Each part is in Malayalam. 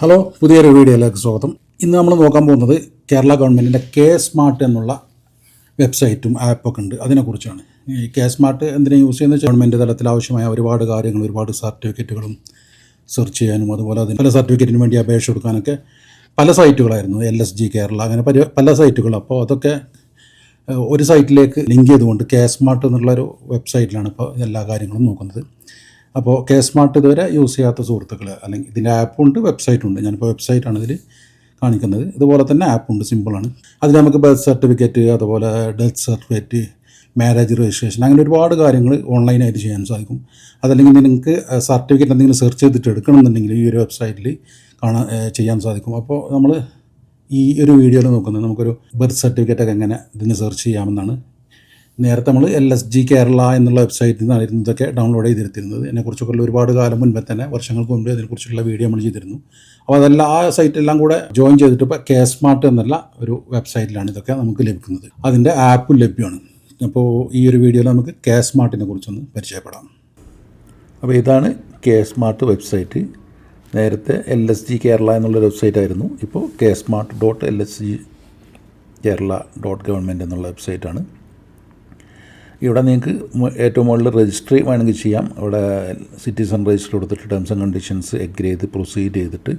ഹലോ പുതിയൊരു വീഡിയോയിലേക്ക് സ്വാഗതം. ഇന്ന് നമ്മൾ നോക്കാൻ പോകുന്നത് കേരള ഗവൺമെന്റിന്റെ കെ സ്മാർട്ട് എന്നുള്ള വെബ്സൈറ്റും ആപ്പൊക്കെ ഉണ്ട്. അതിനെക്കുറിച്ചാണ്. ഈ കെ സ്മാർട്ട് എന്തിനാ യൂസ് ചെയ്യുന്നത് ഗവൺമെന്റ് തലത്തിൽ ആവശ്യമായ ഒരുപാട് കാര്യങ്ങൾ ഒരുപാട് സർട്ടിഫിക്കറ്റുകളും സെർച്ച് ചെയ്യാനും അതുപോലെ അതിന് പല സർട്ടിഫിക്കറ്റിന് വേണ്ടി അപേക്ഷ കൊടുക്കാനൊക്കെ പല സൈറ്റുകളായിരുന്നു. എൽ എസ് ജി കേരള അങ്ങനെ പല പല സൈറ്റുകൾ. അപ്പോൾ അതൊക്കെ ഒരു സൈറ്റിലേക്ക് ലിങ്ക് ചെയ്തുകൊണ്ട് കെ സ്മാർട്ട് എന്നുള്ളൊരു വെബ്സൈറ്റിലാണ് ഇപ്പോൾ എല്ലാ കാര്യങ്ങളും നോക്കുന്നത്. അപ്പോൾ കെ സ്മാർട്ട് ഇതുവരെ യൂസ് ചെയ്യാത്ത സുഹൃത്തുക്കൾ അല്ലെങ്കിൽ ഇതിന്റെ ആപ്പുണ്ട് വെബ്സൈറ്റുണ്ട് ഞാനിപ്പോൾ വെബ്സൈറ്റാണ് ഇതിൽ കാണിക്കുന്നത്. ഇതുപോലെ തന്നെ ആപ്പുണ്ട് സിമ്പിളാണ് അതിൽ നമുക്ക് ബർത്ത് സർട്ടിഫിക്കറ്റ് അതുപോലെ ഡെത്ത് സർട്ടിഫിക്കറ്റ് മാരേജ് രജിസ്ട്രേഷൻ അങ്ങനെ ഒരുപാട് കാര്യങ്ങൾ ഓൺലൈനായിട്ട് ചെയ്യാൻ സാധിക്കും. അതല്ലെങ്കിൽ നിങ്ങൾക്ക് സർട്ടിഫിക്കറ്റ് എന്തെങ്കിലും സെർച്ച് ചെയ്തിട്ട് എടുക്കണമെന്നുണ്ടെങ്കിൽ ഈ ഒരു വെബ്സൈറ്റിൽ കാണാൻ ചെയ്യാൻ സാധിക്കും. അപ്പോൾ നമ്മൾ ഈ ഒരു വീഡിയോയിൽ നോക്കുന്നത് നമുക്കൊരു ബർത്ത് സർട്ടിഫിക്കറ്റൊക്കെ എങ്ങനെ ഇതിന് സെർച്ച് ചെയ്യാമെന്നാണ് നേരത്തെ നമ്മൾ എൽ എസ് ജി കേരള എന്നുള്ള വെബ്സൈറ്റിൽ നിന്നായിരുന്നു ഇതൊക്കെ ഡൗൺലോഡ് ചെയ്തിരുന്നത്. ഇതിനെക്കുറിച്ചൊക്കെ ഉള്ള ഒരുപാട് കാലം മുൻപേ തന്നെ വർഷങ്ങൾക്ക് മുമ്പ് അതിനെക്കുറിച്ചുള്ള വീഡിയോ നമ്മൾ ചെയ്തിരുന്നു. അപ്പോൾ അതെല്ലാം ആ സൈറ്റെല്ലാം കൂടെ ജോയിൻ ചെയ്തിട്ട് ഇപ്പോൾ കെ സ്മാർട്ട് എന്നുള്ള ഒരു വെബ്സൈറ്റിലാണ് ഇതൊക്കെ നമുക്ക് ലഭിക്കുന്നത്. അതിന്റെ ആപ്പും ലഭ്യമാണ്. അപ്പോൾ ഈ ഒരു വീഡിയോയിൽ നമുക്ക് കെ സ്മാർട്ടിനെ കുറിച്ചൊന്ന് പരിചയപ്പെടാം. അപ്പോൾ ഇതാണ് കെ സ്മാർട്ട് വെബ്സൈറ്റ് നേരത്തെ എൽ എസ് ജി കേരള എന്നുള്ള വെബ്സൈറ്റ് ആയിരുന്നു. ഇപ്പോൾ K smart dot L S G Kerala dot government എന്നുള്ള വെബ്സൈറ്റാണ് ഇവിടെ നിങ്ങൾക്ക് ഏറ്റവും മുകളിൽ രജിസ്ട്രി വേണമെങ്കിൽ ചെയ്യാം. അവിടെ സിറ്റിസൺ രജിസ്റ്റർ കൊടുത്തിട്ട് ടേംസ് ആൻഡ് കണ്ടീഷൻസ് എഗ്രി ചെയ്ത് പ്രൊസീഡ് ചെയ്തിട്ട്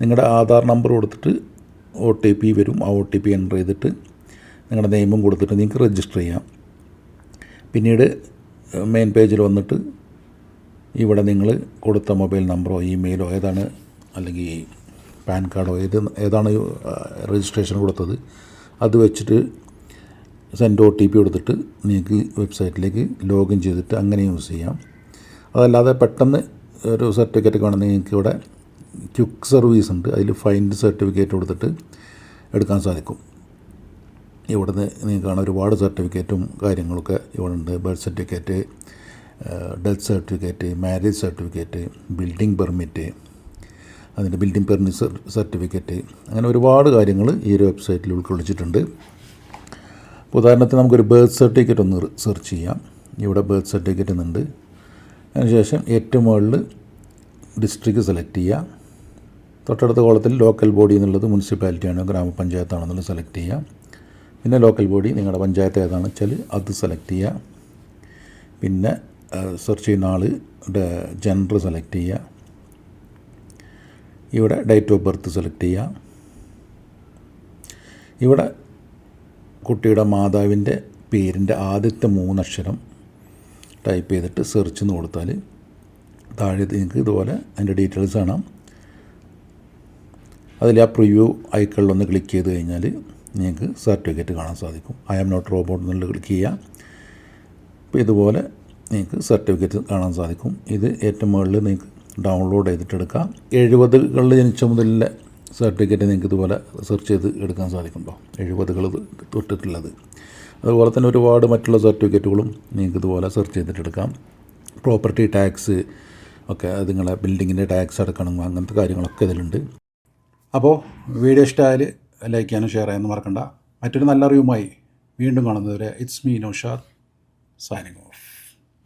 നിങ്ങളുടെ ആധാർ നമ്പർ കൊടുത്തിട്ട് ഒ ടി പി വരും. ആ ഒ ടി പി എന്റർ ചെയ്തിട്ട് നിങ്ങളുടെ നെയിമും കൊടുത്തിട്ട് നിങ്ങൾക്ക് രജിസ്റ്റർ ചെയ്യാം. പിന്നീട് മെയിൻ പേജിൽ വന്നിട്ട് ഇവിടെ നിങ്ങൾ കൊടുത്ത മൊബൈൽ നമ്പറോ ഇമെയിലോ ഏതാണ് അല്ലെങ്കിൽ പാൻ കാർഡോ ഏത് ഏതാണ് രജിസ്ട്രേഷൻ കൊടുത്തത് അത് വെച്ചിട്ട് സെൻഡ് ഒ ടി പി കൊടുത്തിട്ട് നിങ്ങൾക്ക് വെബ്സൈറ്റിലേക്ക് ലോഗിൻ ചെയ്തിട്ട് അങ്ങനെ യൂസ് ചെയ്യാം. അതല്ലാതെ പെട്ടെന്ന് ഒരു സർട്ടിഫിക്കറ്റ് വേണമെങ്കിൽ നിങ്ങൾക്ക് ഇവിടെ ക്യുക്ക് സർവീസ് ഉണ്ട്. അതിൽ ഫൈൻഡ് സർട്ടിഫിക്കറ്റ് കൊടുത്തിട്ട് എടുക്കാൻ സാധിക്കും. ഇവിടുന്ന് നിങ്ങൾക്ക് കാണാൻ ഒരുപാട് സർട്ടിഫിക്കറ്റും കാര്യങ്ങളൊക്കെ ഇവിടെ ഉണ്ട് birth certificate death certificate marriage certificate building permit അതിന്റെ ബിൽഡിംഗ് പെർമിറ്റ് സർട്ടിഫിക്കറ്റ് അങ്ങനെ ഒരുപാട് കാര്യങ്ങൾ ഈ ഒരു വെബ്സൈറ്റിൽ ഉൾക്കൊള്ളിച്ചിട്ടുണ്ട്. ഉദാഹരണത്തിന് നമുക്കൊരു ബർത്ത് സർട്ടിഫിക്കറ്റ് ഒന്ന് സെർച്ച് ചെയ്യാം. ഇവിടെ ബർത്ത് സർട്ടിഫിക്കറ്റ് എന്നുണ്ട് അതിനുശേഷം ഏറ്റവും മുകളിൽ ഡിസ്ട്രിക്ട് സെലക്ട് ചെയ്യുക തൊട്ടടുത്ത കോളത്തിൽ ലോക്കൽ ബോഡി എന്നുള്ളത് മുനിസിപ്പാലിറ്റിയാണോ ഗ്രാമപഞ്ചായത്താണോ എന്നുള്ളത് സെലക്ട് ചെയ്യുക പിന്നെ ലോക്കൽ ബോഡി നിങ്ങളുടെ പഞ്ചായത്ത് ഏതാണെന്ന് വെച്ചാൽ അത് സെലക്ട് ചെയ്യുക പിന്നെ സെർച്ച് ചെയ്യുന്ന ആൾ ജെൻഡർ സെലക്ട് ചെയ്യുക ഇവിടെ ഡേറ്റ് ഓഫ് ബർത്ത് സെലക്ട് ചെയ്യുക ഇവിടെ കുട്ടിയുടെ മാതാവിന്റെ പേരിന്റെ ആദ്യത്തെ മൂന്നക്ഷരം ടൈപ്പ് ചെയ്തിട്ട് സെർച്ച് എന്ന് കൊടുത്താൽ താഴെ നിങ്ങൾക്ക് ഇതുപോലെ അതിന്റെ ഡീറ്റെയിൽസ് കാണാം. അതിൽ ആ പ്രിവ്യൂ ഐക്കണിലൊന്ന് ക്ലിക്ക് ചെയ്ത് കഴിഞ്ഞാൽ നിങ്ങൾക്ക് സർട്ടിഫിക്കറ്റ് കാണാൻ സാധിക്കും. ഐ ആം നോട്ട് റോബോട്ട് എന്നുള്ളത് ക്ലിക്ക് ചെയ്യുക. അപ്പോൾ ഇതുപോലെ നിങ്ങൾക്ക് സർട്ടിഫിക്കറ്റ് കാണാൻ സാധിക്കും. ഇത് ഏറ്റവും മുകളിൽ നിങ്ങൾക്ക് ഡൗൺലോഡ് ചെയ്തിട്ടെടുക്കാം എഴുപതുകളിൽ ജനിച്ച മുതലിലെ സർട്ടിഫിക്കറ്റ് നിങ്ങൾക്ക് ഇതുപോലെ സെർച്ച് ചെയ്ത് എടുക്കാൻ സാധിക്കുന്നുണ്ടോ? എഴുപതുകൾ തൊട്ടിട്ടുള്ളത്. അതുപോലെ തന്നെ ഒരുപാട് മറ്റുള്ള സർട്ടിഫിക്കറ്റുകളും നിങ്ങൾക്ക് ഇതുപോലെ സെർച്ച് ചെയ്തിട്ട് എടുക്കാം. പ്രോപ്പർട്ടി ടാക്സ് ഒക്കെ അത് നിങ്ങളെ ബിൽഡിങ്ങിന്റെ ടാക്സ് അടക്കണം അങ്ങനത്തെ കാര്യങ്ങളൊക്കെ ഇതിലുണ്ട്. അപ്പോൾ വീഡിയോ ഇഷ്ടമായാൽ ലൈക്ക് ചെയ്യാനും ഷെയർ ചെയ്യാനും മറക്കണ്ട. മറ്റൊരു നല്ല അറിവുമായി വീണ്ടും കാണുന്നതുവരെ ഇറ്റ്സ് മീ നൗഷാദ് സൈനിങ്